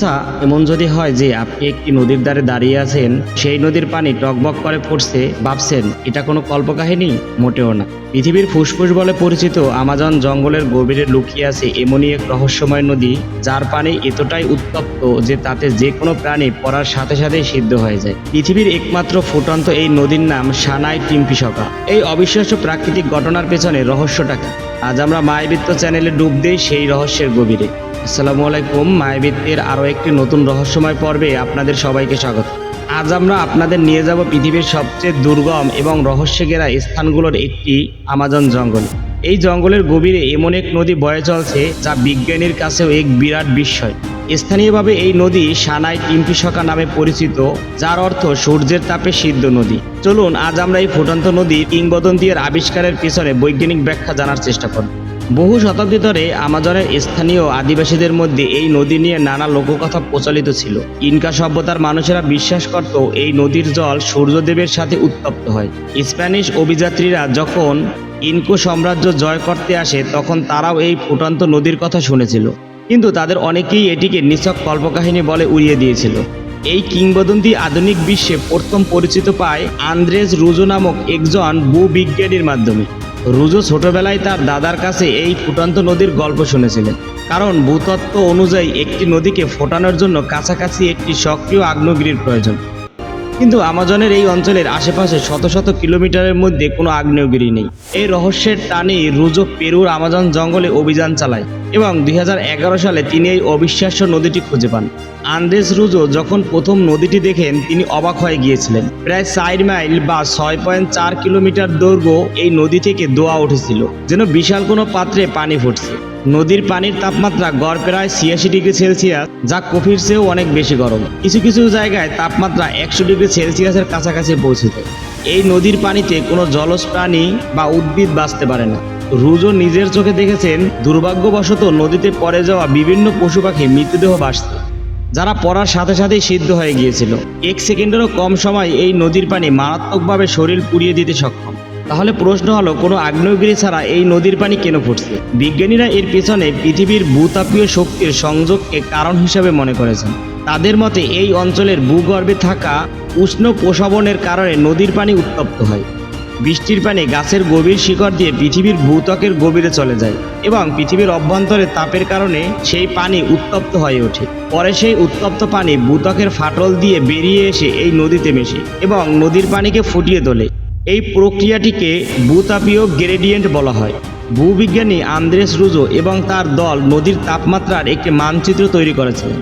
আচ্ছা এমন যদি হয় যে আপনি একটি নদীর ধারে দাঁড়িয়ে আছেন, সেই নদীর পানি টকবক করে পড়ছে ভাবছেন, এটা কোনো কল্পকাহিনী? মোটেও না। পৃথিবীর ফুসফুস বলে পরিচিত আমাজন জঙ্গলের গভীরে লুকিয়ে আছে এমনই এক রহস্যময় নদী, যার পানি এতটাই উত্তপ্ত যে তাতে যে কোনো প্রাণী পড়ার সাথে সাথেই সিদ্ধ হয়ে যায়। পৃথিবীর একমাত্র ফুটন্ত এই নদীর নাম সানাই টিম্পিসকা। এই অবিশ্বাস্য প্রাকৃতিক ঘটনার পেছনে রহস্যটা কি? আজ আমরা মায়াবৃত্ত চ্যানেলে ডুব দিই সেই রহস্যের গভীরে। আসসালামু আলাইকুম মায়াবৃত্তের আরও একটি নতুন রহস্যময় পর্বে আপনাদের সবাইকে স্বাগত। আজ আমরা আপনাদের নিয়ে যাব পৃথিবীর সবচেয়ে দুর্গম এবং রহস্যে ঘেরা স্থানগুলোর একটি আমাজন জঙ্গল। এই জঙ্গলের গভীরে এমন এক নদী বয়ে চলছে যা বিজ্ঞানীর কাছেও এক বিরাট বিস্ময়। স্থানীয়ভাবে এই নদী সানাই টিম্পিসকা নামে পরিচিত, যার অর্থ সূর্যের তাপে সিদ্ধ নদী। চলুন, আজ আমরা এই ফুটন্ত নদীর কিংবদন্তি এর আবিষ্কারের পিছনে বৈজ্ঞানিক ব্যাখ্যা জানার চেষ্টা করব। বহু শতাব্দী ধরে আমাজনের স্থানীয় আদিবাসীদের মধ্যে এই নদী নিয়ে নানা লোককথা প্রচলিত ছিল। ইনকা সভ্যতার মানুষেরা বিশ্বাস করত এই নদীর জল সূর্যদেবের সাথে উত্তপ্ত হয়। স্প্যানিশ অভিযাত্রীরা যখন ইনকো সাম্রাজ্য জয় করতে আসে, তখন তারাও এই ফুটন্ত নদীর কথা শুনেছিল। কিন্তু তাদের অনেকেই এটিকে নিছক কল্পকাহিনী বলে উড়িয়ে দিয়েছিল। এই কিংবদন্তি আধুনিক বিশ্বে প্রথম পরিচিত পায় আন্দ্রেজ রুজো নামক একজন ভূবিজ্ঞানীর মাধ্যমে। রুজো ছোটবেলায় তার দাদার কাছে এই ফুটন্ত নদীর গল্প শুনেছিলেন। কারণ ভূতত্ত্ব অনুযায়ী একটি নদীকে ফোটানোর জন্য কাছাকাছি একটি সক্রিয় আগ্নেয়গিরির প্রয়োজন। কিন্তু আমাজনের এই অঞ্চলের আশেপাশে শত শত কিলোমিটারের মধ্যে কোনো আগ্নেয়গিরি নেই। এই রহস্যের টানে রুজো পেরুর আমাজন জঙ্গলে অভিযান চালায় এবং দুই হাজার এগারো সালে তিনি এই অবিশ্বাস্য নদীটি খুঁজে পান। আন্দ্রেস রুজো যখন প্রথম নদীটি দেখেন, তিনি অবাক হয়ে গিয়েছিলেন। প্রায় চার মাইল বা ছয় পয়েন্ট চার কিলোমিটার দৈর্ঘ্য এই নদী থেকে দোয়া উঠেছিল, যেন বিশাল কোনো পাত্রে পানি ফুটছে। নদীর পানির তাপমাত্রা গড় প্রায় ছিয়াশি ডিগ্রি সেলসিয়াস, যা কফির চেয়েও অনেক বেশি গরম। কিছু কিছু জায়গায় তাপমাত্রা একশো ডিগ্রি সেলসিয়াসের কাছাকাছি পৌঁছে যায় এই নদীর পানিতে কোনো জলজ প্রাণী বা উদ্ভিদ বাঁচতে পারে না। রুজো নিজের চোখে দেখেছেন, দুর্ভাগ্যবশত নদীতে পড়ে যাওয়া বিভিন্ন পশু পাখি মৃতদেহ বাসছে যারা পড়ার সাথে সাথেই সিদ্ধ হয়ে গিয়েছিল। এক সেকেন্ডেরও কম সময় এই নদীর পানি মারাত্মকভাবে শরীর পুড়িয়ে দিতে সক্ষম। তাহলে প্রশ্ন হলো, কোনো আগ্নেয়গিরি ছাড়া এই নদীর পানি কেন ফুটছে বিজ্ঞানীরা এর পেছনে পৃথিবীর ভূতাপীয় শক্তির সংযোগকে কারণ হিসাবে মনে করেছেন। তাদের মতে, এই অঞ্চলের ভূগর্ভে থাকা উষ্ণ প্রসবনের কারণে নদীর পানি উত্তপ্ত হয়। বৃষ্টির পানি গাছের গভীর শিকড় দিয়ে পৃথিবীর ভূত্বকের গভীরে চলে যায় এবং পৃথিবীর অভ্যন্তরে তাপের কারণে সেই পানি উত্তপ্ত হয়ে ওঠে। পরে সেই উত্তপ্ত পানি ভূত্বকের ফাটল দিয়ে বেরিয়ে এসে এই নদীতে মেশে এবং নদীর পানিকে ফুটিয়ে তোলে। এই প্রক্রিয়াটিকে ভূতাপীয় গ্রেডিয়েন্ট বলা হয়। ভূবিজ্ঞানী আন্দ্রেস রুজো এবং তার দল নদীর তাপমাত্রার একটি মানচিত্র তৈরি করেছিলেন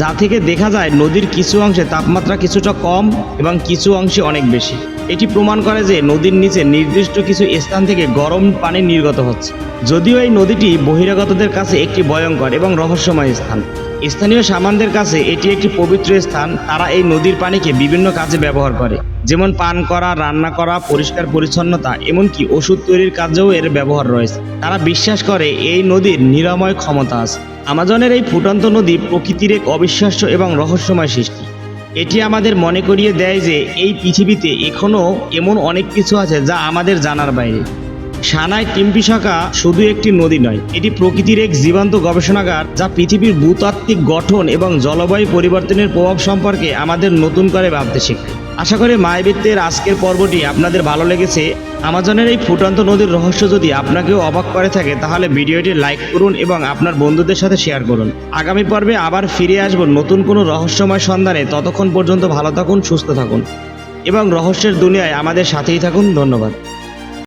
যা থেকে দেখা যায় নদীর কিছু অংশে তাপমাত্রা কিছুটা কম এবং কিছু অংশে অনেক বেশি। এটি প্রমাণ করে যে নদীর নিচে নির্দিষ্ট কিছু স্থান থেকে গরম পানি নির্গত হচ্ছে, যদিও এই নদীটি বহিরাগতদের কাছে একটি ভয়ঙ্কর এবং রহস্যময় স্থান। স্থানীয় সামানদের কাছে এটি একটি পবিত্র স্থান। তারা এই নদীর পানিকে বিভিন্ন কাজে ব্যবহার করে। যেমন পান করা, রান্না করা, পরিষ্কার পরিচ্ছন্নতা, এমনকি ওষুধ তৈরির কাজেও এর ব্যবহার রয়েছে। তারা বিশ্বাস করে এই নদীর নিরাময় ক্ষমতা আছে। আমাজনের এই ফুটন্ত নদী প্রকৃতির এক অবিশ্বাস্য এবং রহস্যময় সৃষ্টি। এটি আমাদের মনে করিয়ে দেয় যে এই পৃথিবীতে এখনও এমন অনেক কিছু আছে যা আমাদের জানার বাইরে। সানাই টিম্পিশাকা শুধু একটি নদী নয়, এটি প্রকৃতির এক জীবন্ত গবেষণাগার যা পৃথিবীর ভূতাত্ত্বিক গঠন এবং জলবায়ু পরিবর্তনের প্রভাব সম্পর্কে আমাদের নতুন করে ভাবতে শেখায়। আশা করি মায়াবৃত্তের আজকের পর্বটি আপনাদের ভালো লেগেছে। আমাজনের এই ফুটন্ত নদীর রহস্য যদি আপনাকেও অবাক করে থাকে, তাহলে ভিডিওটি লাইক করুন এবং আপনার বন্ধুদের সাথে শেয়ার করুন। আগামী পর্বে আবার ফিরে আসব নতুন কোনো রহস্যময় সন্ধানে। ততক্ষণ পর্যন্ত ভালো থাকুন, সুস্থ থাকুন এবং রহস্যের দুনিয়ায় আমাদের সাথেই থাকুন। ধন্যবাদ।